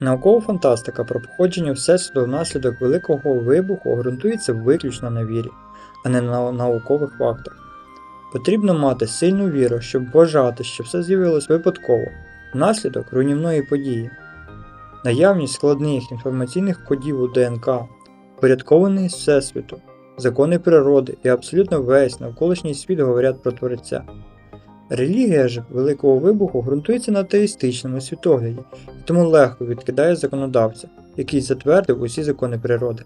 Наукова фантастика про походження Всесвіту внаслідок Великого вибуху ґрунтується виключно на вірі, а не на наукових фактах. Потрібно мати сильну віру, щоб вважати, що все з'явилось випадково, внаслідок руйнівної події. Наявність складних інформаційних кодів у ДНК, впорядкований Всесвіту, закони природи і абсолютно весь навколишній світ говорять про Творця. Релігія ж Великого вибуху ґрунтується на теїстичному світогляді і тому легко відкидає законодавця, який затвердив усі закони природи.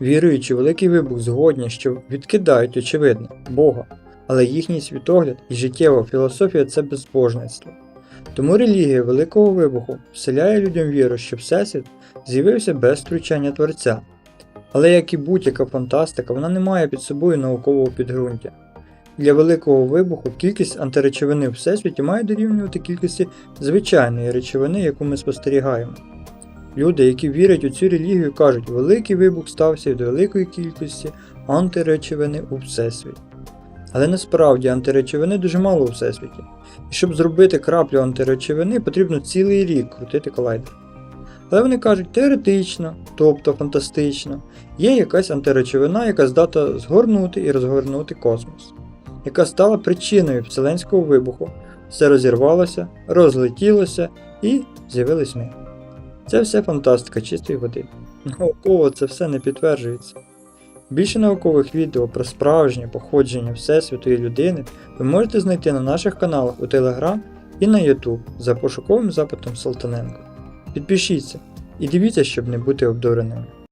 Віруючи Великий вибух згодні, що відкидають очевидно Бога, але їхній світогляд і життєва філософія це безбожництво. Тому релігія Великого вибуху вселяє людям віру, що Всесвіт з'явився без втручання Творця. Але як і будь-яка фантастика, вона не має під собою наукового підґрунтя. Для великого вибуху кількість антиречовини в всесвіті має дорівнювати кількості звичайної речовини, яку ми спостерігаємо. Люди, які вірять у цю релігію, кажуть, великий вибух стався від великої кількості антиречовини у всесвіті. Але насправді антиречовини дуже мало у всесвіті, і щоб зробити краплю антиречовини, потрібно цілий рік крутити колайдер. Але вони кажуть, теоретично, тобто фантастично, є якась антиречовина, яка здатна згорнути і розгорнути космос яка стала причиною Вселенського вибуху. Все розірвалося, розлетілося і з'явились ми. Це все фантастика чистої води. Науково це все не підтверджується. Більше наукових відео про справжнє походження Всесвіту і людини ви можете знайти на наших каналах у Telegram і на YouTube за пошуковим запитом Салтаненко. Підпишіться і дивіться, щоб не бути обдуреними.